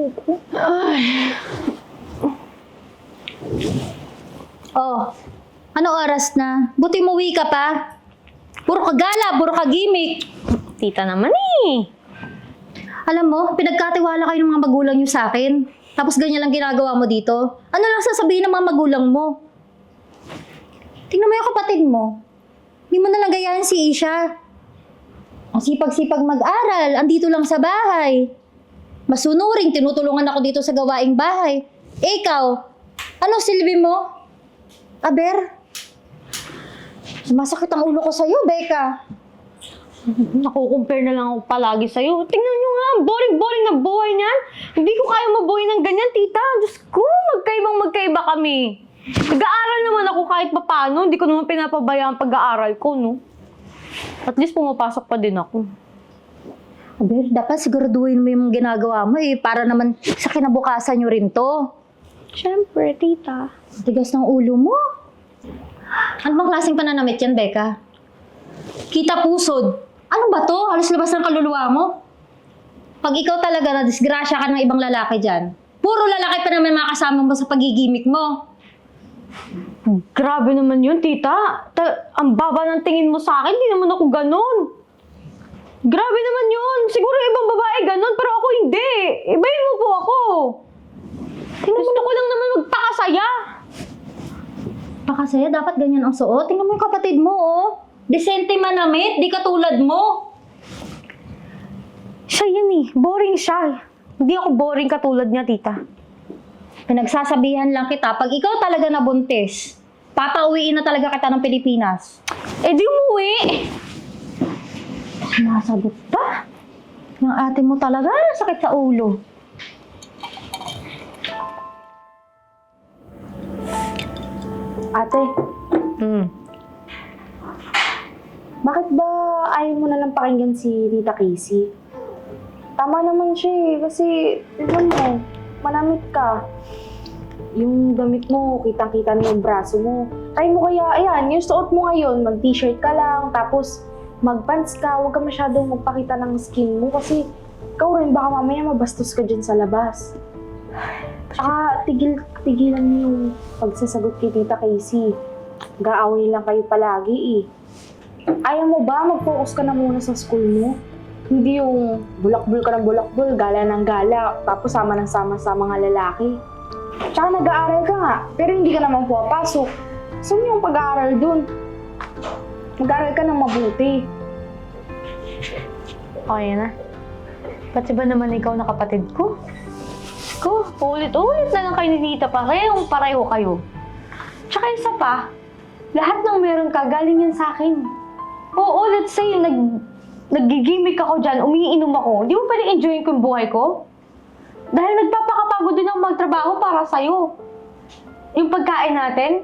suko. Oh, ano oras na? Buti umuwi ka pa. Puro ka gala, puro ka gimmick. Tita naman eh. Alam mo, pinagkatiwala kayo ng mga magulang niyo sa akin. Tapos ganyan lang ginagawa mo dito. Ano lang sasabihin ng mga magulang mo? Tingnan mo yung kapatid mo. Hindi mo na lang gayahin si Isha. Ang sipag-sipag mag-aral, andito lang sa bahay. Masunuring, tinutulungan ako dito sa gawaing bahay. Eh, ikaw, ano silbi mo? Aber? Sumasakit ang ulo ko sa'yo, Becca. Nakukumpare na lang ako palagi sa'yo. Tingnan nyo nga, boring-boring na buhay niyan. Hindi ko kaya mabuhay ng ganyan, tita. Diyos ko, magkaibang magkaiba kami. Nag-aaral naman ako kahit papano. Hindi ko naman pinapabayaan pag-aaral ko, no? At least pumapasok pa din ako. Aber, dapat siguraduhin mo yung ginagawa mo eh, para naman sa kinabukasan nyo rin to. Siyempre, tita. Tigas ng ulo mo. Ano bang klaseng pananamit yan, Becca? Kita pusod. Ano ba to? Halos labas ng kaluluwa mo. Pag ikaw talaga na disgrasya ka ng ibang lalaki dyan, puro lalaki pa naman makasama mo sa pagigimik mo. Grabe naman yun, tita. Ta- ang baba ng tingin mo sa akin, di naman ako ganun. Grabe naman yun. Siguro ibang babae ganun, pero ako hindi. Ibayin mo po ako. Gusto ko lang naman magpakasaya. Pakasaya, dapat ganyan ang suot. Tingnan mo yung kapatid mo, oh. Desente manamit, di katulad mo. Siya yan eh. Boring siya. Hindi ako boring katulad niya, tita. Pinagsasabihan lang kita, pag ikaw talaga nabuntis, papauwiin na talaga kita ng Pilipinas. Eh di umuwi. Sinasagot pa? Yung ate mo talaga, sakit sa ulo. Ate, Hmm. bakit ba ayaw mo na lang pakinggan si Tita Casey? Tama naman siya eh, kasi tignan mo, manamit ka. Yung damit mo, kitang-kita na yung braso mo. Try mo kaya, ayan, yung suot mo ngayon, mag-t-shirt ka lang, tapos mag-pants ka, huwag ka masyadong magpakita ng skin mo kasi ikaw rin, baka mamaya mabastos ka dyan sa labas. Tsaka, tigil, tigilan mo yung pagsasagot kay Tita Casey. Gaaway lang kayo palagi eh. Ayaw mo ba mag-focus ka na muna sa school mo? Hindi yung bulakbul ka ng bulakbul, gala ng gala, tapos sama ng sama sa mga lalaki. Tsaka nag-aaral ka nga, pero hindi ka naman pumapasok. Saan yung pag-aaral dun? Mag-aaral ka ng mabuti. Okay na. Pati ba naman ikaw na kapatid ko? Ko, ulit-ulit na lang kayo ni tita. Parehong pareho kayo. Tsaka isa pa, lahat ng meron ka, galing yan sa akin. Oo, let's say, nag, nagigimik ako dyan, umiinom ako. Di mo pwedeng enjoyin ko yung buhay ko? Dahil nagpapakapagod din ako magtrabaho para sa'yo. Yung pagkain natin,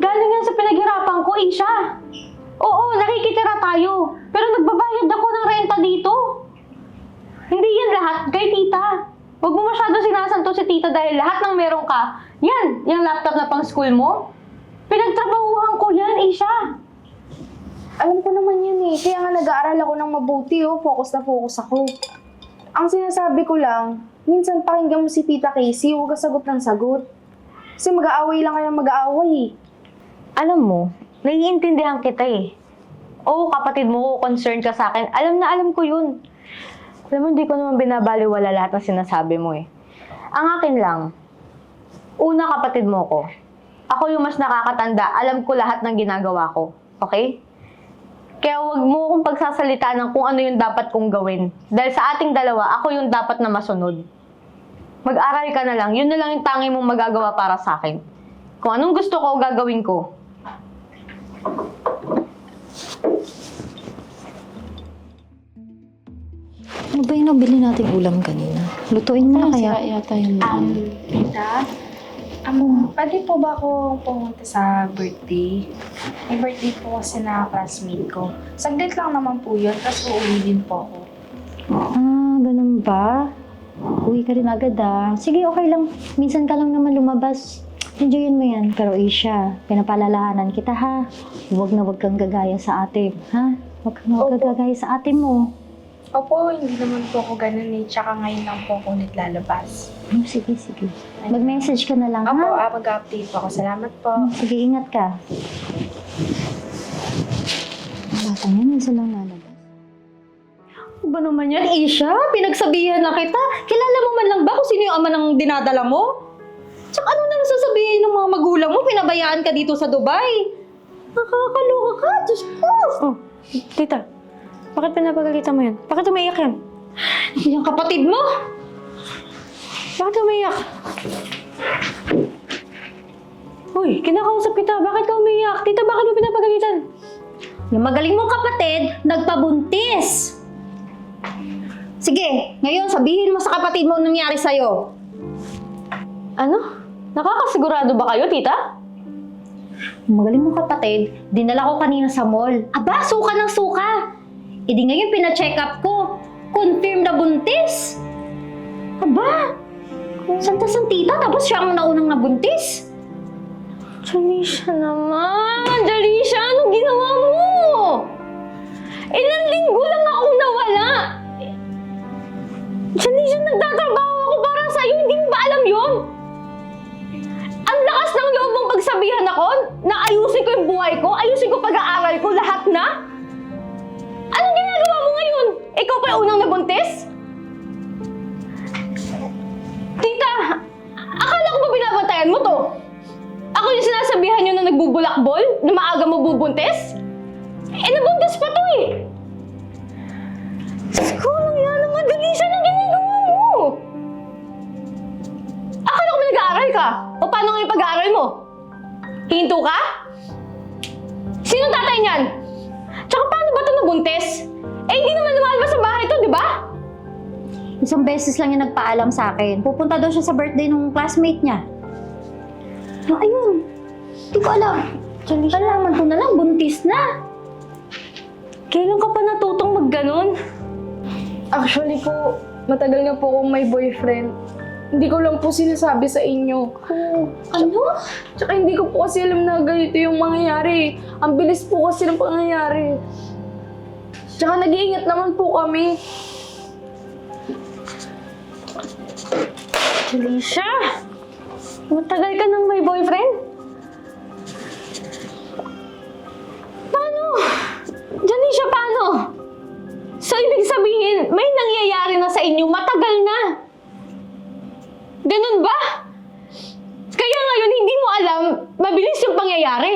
galing yan sa pinaghirapan ko, Isha. Oo, nakikitira tayo. Pero nagbabayad ako ng renta dito. Hindi yan lahat kay tita. Huwag mo masyado sinasanto si tita dahil lahat ng meron ka, yan, yung laptop na pang school mo, pinagtrabahuhan ko yan, Isha. Alam ko naman yun eh. Kaya nga nag-aaral ako ng mabuti oh. Focus na focus ako. Ang sinasabi ko lang, minsan pakinggan mo si Tita Casey, huwag ka sagot ng sagot. Kasi mag-aaway lang kayo mag-aaway eh. Alam mo, naiintindihan kita eh. Oo, kapatid mo, concerned ka sa akin. Alam na alam ko yun. Alam mo, hindi ko naman binabaliwala lahat ng sinasabi mo eh. Ang akin lang, una kapatid mo ko. Ako yung mas nakakatanda. Alam ko lahat ng ginagawa ko. Okay? Kaya wag mo akong pagsasalita ng kung ano yung dapat kong gawin. Dahil sa ating dalawa, ako yung dapat na masunod. Mag-aral ka na lang. Yun na lang yung tanging mong magagawa para sa akin. Kung anong gusto ko, gagawin ko. Ano ba yung nabili nating ulam kanina? Lutuin mo na kaya. yata yung Um, Tita, um, pwede po ba ako pumunta sa birthday? May birthday po kasi na classmate ko. Saglit lang naman po yun, tapos uuwi din po ako. Ah, ganun ba? Uwi ka rin agad ah. Sige, okay lang. Minsan ka lang naman lumabas. Enjoyin mo yan. Pero Isha, pinapalalahanan kita ha. Huwag na huwag kang gagaya sa ate, ha? Huwag kang huwag kang Opo. gagaya sa ate mo. Opo, hindi naman po ako ganun eh. Tsaka ngayon lang po ako ulit lalabas. Hmm, sige, sige. Mag-message ka na lang, Opo, ha? ah, mag-update po ako. Salamat po. Hmm, Sige, ingat ka. Ang bata yan, minsan lang lalabas. Ano ba naman yan, Isha? Pinagsabihan na kita. Kilala mo man lang ba kung sino yung ama ng dinadala mo? Tsaka ano na mga magulang mo? Pinabayaan ka dito sa Dubai. Nakakaloka ka, Diyos ko. Oh, tita. Bakit pinapagalitan mo yan? Bakit umiiyak yan? Yung kapatid mo? Bakit umiiyak? Uy, kinakausap kita. Bakit ka umiiyak? Tita, bakit mo pinapagalitan? Yung magaling mong kapatid, nagpabuntis. Sige, ngayon sabihin mo sa kapatid mo ang nangyari sa'yo. Ano? Nakakasigurado ba kayo, tita? Magaling mong kapatid, dinala ko kanina sa mall. Aba, suka ng suka. E di ngayon pina-check up ko. Confirm na buntis. Aba, santa santita tapos siya ang naunang nabuntis. Jalisha naman! Yung buhay ko, ayusin ko pag-aaral ko, lahat na? Anong ginagawa mo ngayon? Ikaw pa yung unang nabuntis? Tita, akala ko ba binabantayan mo to? Ako yung sinasabihan nyo na nagbubulakbol? Na maaga mo bubuntis? Eh, nabuntis pa to eh! Sko, lang yan naman. Dalisya ng ginagawa mo! Akala ko ba nag-aaral ka? O paano nga yung pag-aaral mo? Hinto ka? Sino tatay niyan? Tsaka paano ba ito nabuntis? Eh, hindi naman lumalabas sa bahay to, di ba? Isang beses lang yung nagpaalam sa akin. Pupunta daw siya sa birthday ng classmate niya. Ah, ayun. Hindi ko alam. Kalaman ko na lang, buntis na. Kailan ka pa natutong magganon? Actually po, matagal na po akong may boyfriend. Hindi ko lang po sinasabi sa inyo. Ano? Tsaka hindi ko po kasi alam na ganito yung mangyayari. Ang bilis po kasi ng pangyayari. Tsaka nag-iingat naman po kami. Alicia! Matagal ka nang may boyfriend? Paano? Janisha, paano? So, ibig sabihin, may nangyayari na sa inyo matagal na. Ganun ba? Kaya ngayon, hindi mo alam, mabilis yung pangyayari.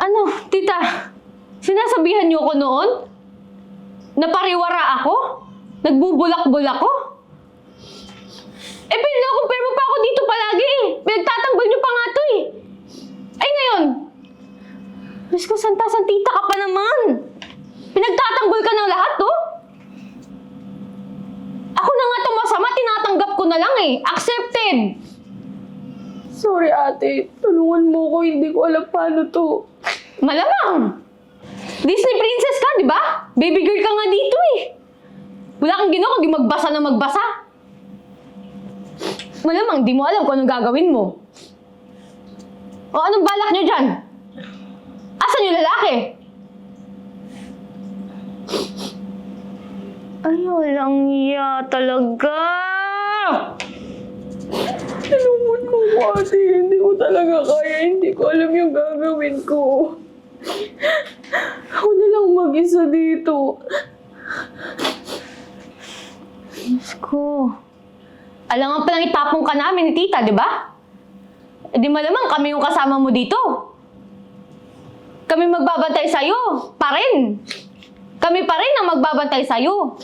Ano, tita? Sinasabihan niyo ko noon? Napariwara ako? Nagbubulak-bulak ako? Eh, pinag-compare mo pa ako dito palagi eh. Pinagtatanggol niyo pa nga to eh. Ay, ngayon. Diyos ko, santa-santita ka pa naman. Pinagtatanggol ka ng lahat, to? Ako na nga itong masama, tinatanggap ko na lang eh. Accepted. Sorry ate, tulungan mo ko. Hindi ko alam paano to. Malamang. Disney princess ka, di ba? Baby girl ka nga dito eh. Wala kang ginawa kundi magbasa na magbasa. Malamang, di mo alam kung anong gagawin mo. O anong balak nyo dyan? Asan yung lalaki? Ay, walang iya talaga. Tulungan mo ko ate. Hindi ko talaga kaya. Hindi ko alam yung gagawin ko. Ako na lang mag-isa dito. Diyos ko. Alam nga palang itapong ka namin ni tita, di ba? E di malamang kami yung kasama mo dito. Kami magbabantay sa'yo. Pa rin. Kami pa rin ang magbabantay sa'yo.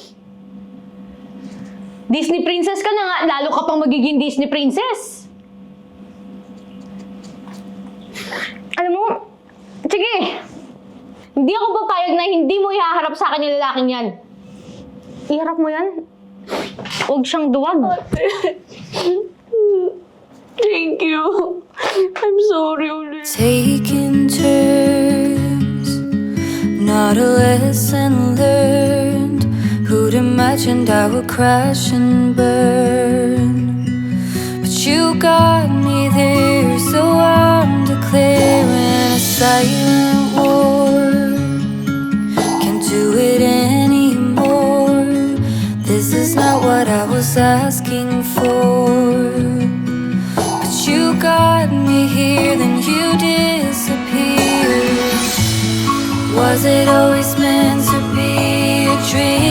Disney princess ka na nga, lalo ka pang magiging Disney princess. Alam mo, sige. Hindi ako papayag na hindi mo ihaharap sa akin yung lalaking yan. Iharap mo yan. Huwag siyang duwag. Thank you. I'm sorry ulit. Taking turns, not a lesson learned. Who'd imagined I would crash and burn? But you got me there, so I'm declaring a silent war. Was asking for. But you got me here, then you disappeared. Was it always meant to be a dream?